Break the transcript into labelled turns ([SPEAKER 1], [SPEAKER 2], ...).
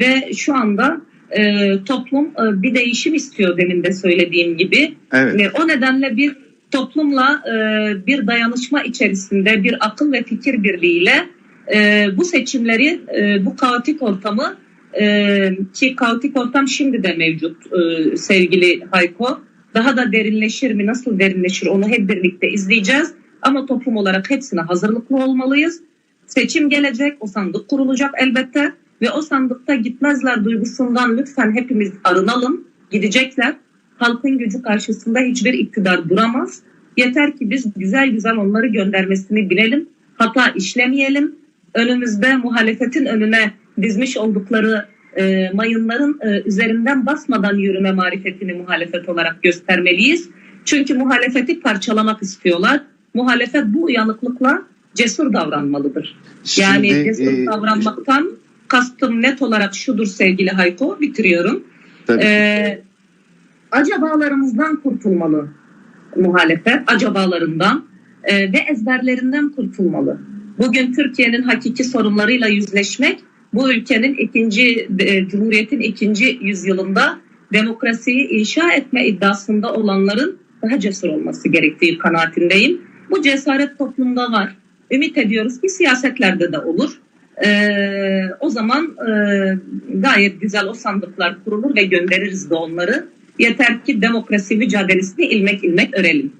[SPEAKER 1] ve şu anda e, toplum e, bir değişim istiyor demin de söylediğim gibi.
[SPEAKER 2] Evet.
[SPEAKER 1] E, o nedenle bir toplumla e, bir dayanışma içerisinde bir akıl ve fikir birliğiyle e, bu seçimleri, e, bu kaotik ortamı e, ki kaotik ortam şimdi de mevcut e, sevgili Hayko. Daha da derinleşir mi, nasıl derinleşir onu hep birlikte izleyeceğiz. Ama toplum olarak hepsine hazırlıklı olmalıyız. Seçim gelecek, o sandık kurulacak elbette ve o sandıkta gitmezler duygusundan lütfen hepimiz arınalım. Gidecekler. Halkın gücü karşısında hiçbir iktidar duramaz. Yeter ki biz güzel güzel onları göndermesini bilelim. Hata işlemeyelim. Önümüzde muhalefetin önüne dizmiş oldukları e, mayınların e, üzerinden basmadan yürüme marifetini muhalefet olarak göstermeliyiz. Çünkü muhalefeti parçalamak istiyorlar. Muhalefet bu uyanıklıkla cesur davranmalıdır. Yani
[SPEAKER 2] Şimdi,
[SPEAKER 1] cesur
[SPEAKER 2] e,
[SPEAKER 1] davranmaktan kastım net olarak şudur sevgili Hayko bitiriyorum.
[SPEAKER 2] Tabii.
[SPEAKER 1] Ee, acabalarımızdan kurtulmalı muhalefet, acabalarından e, ve ezberlerinden kurtulmalı. Bugün Türkiye'nin hakiki sorunlarıyla yüzleşmek, bu ülkenin ikinci, e, Cumhuriyet'in ikinci yüzyılında demokrasiyi inşa etme iddiasında olanların daha cesur olması gerektiği kanaatindeyim. Bu cesaret toplumda var. Ümit ediyoruz ki siyasetlerde de olur. Ee, o zaman e, gayet güzel o sandıklar kurulur ve göndeririz de onları. Yeter ki demokrasi mücadelesini ilmek ilmek örelim.